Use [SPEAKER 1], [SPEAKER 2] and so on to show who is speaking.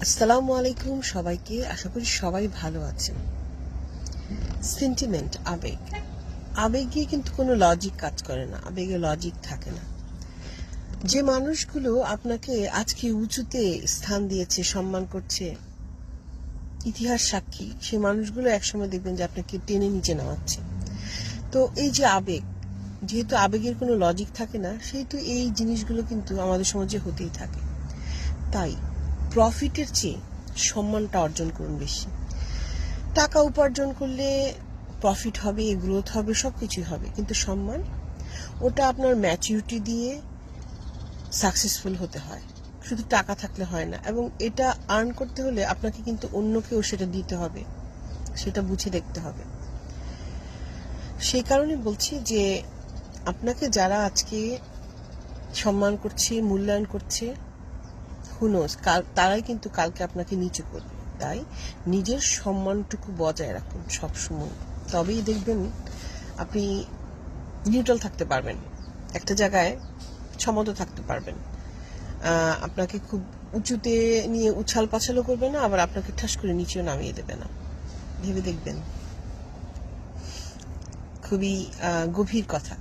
[SPEAKER 1] আসসালামু আলাইকুম সবাইকে। আশা করি সবাই ভালো আছেন। সেন্টিমেন্ট আবেগ। আবেগে কিন্তু কোনো লজিক কাজ করে না। আবেগে লজিক থাকে না। যে মানুষগুলো আপনাকে আজকে উঁচুতে স্থান দিয়েছে, সম্মান করছে, ইতিহাস সাক্ষী, সেই মানুষগুলো একসময় দেখবেন যে আপনাকে টেনে নিচে নামাচ্ছে। তো এই যে আবেগ, যেহেতু আবেগের কোনো লজিক থাকে না, সেহেতু এই জিনিসগুলো কিন্তু আমাদের সমাজে হতেই থাকে। তাই প্রফিটের চেয়ে সম্মানটা অর্জন করুন বেশি। টাকা উপার্জন করলে প্রফিট হবে, গ্রোথ হবে সব কিছুই হবে। কিন্তু সম্মান, ওটা আপনার ম্যাচিউরিটি দিয়ে সাকসেসফুল হতে হয়। শুধু টাকা থাকলে হয় না। এবং এটা আর্ন করতে হলে আপনাকে কিন্তু অন্যকেও সেটা দিতে হবে। সেটা বুঝে দেখতে হবে। সেই কারণে বলছি যে, আপনাকে যারা আজকে সম্মান করছে, মূল্যায়ন করছে হুনোস কাল, তারাই কিন্তু কালকে আপনাকে নিচু করবে। তাই নিজের সম্মানটুকু বজায় রাখুন সবসময়। তবেই দেখবেন আপনি নিউট্রাল থাকতে পারবেন। একটা জায়গায় সমত থাকতে পারবেন। আপনাকে খুব উঁচুতে নিয়ে উছাল পাছালও করবে না, আবার আপনাকে ঠাস করে নিচেও নামিয়ে দেবে না। ভেবে দেখবেন। খুবই গভীর কথা।